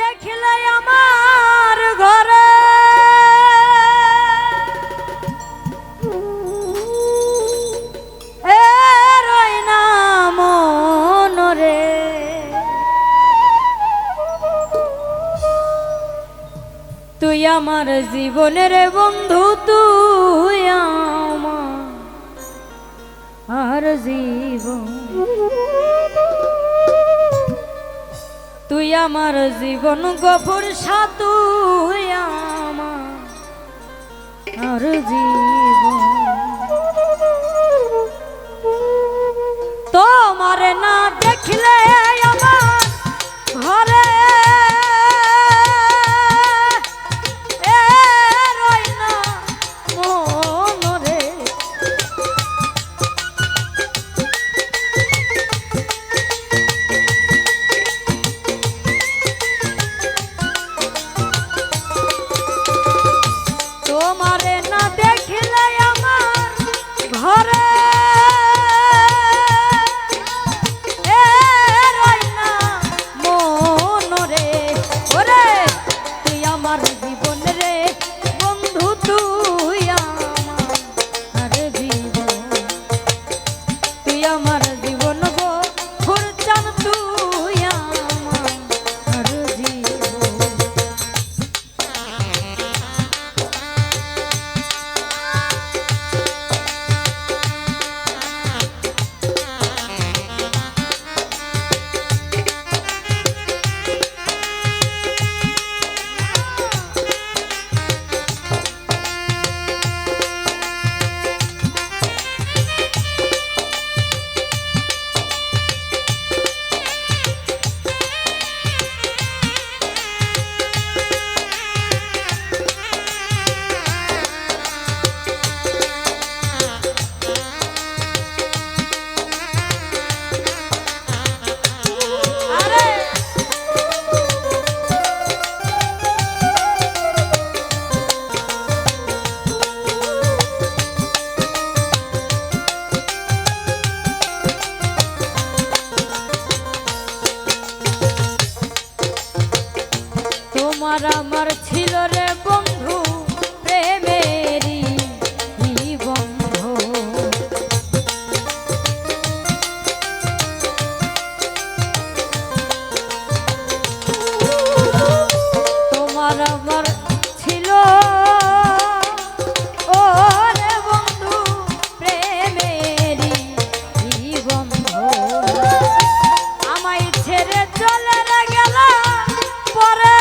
দেখিলে আমার ঘরে। তুই আমার জীবনের বন্ধু তুই আমার জীবন। তুই আমার জীবন গফুর সাতু আমার। জীবন আমার ছিল রে বন্ধু, প্রেমেরই বন্ধু? তোমার আমার ছিল, ও রে বন্ধু, প্রেমেরই বন্ধু? আমায় ছেড়ে চলে গেল, পরে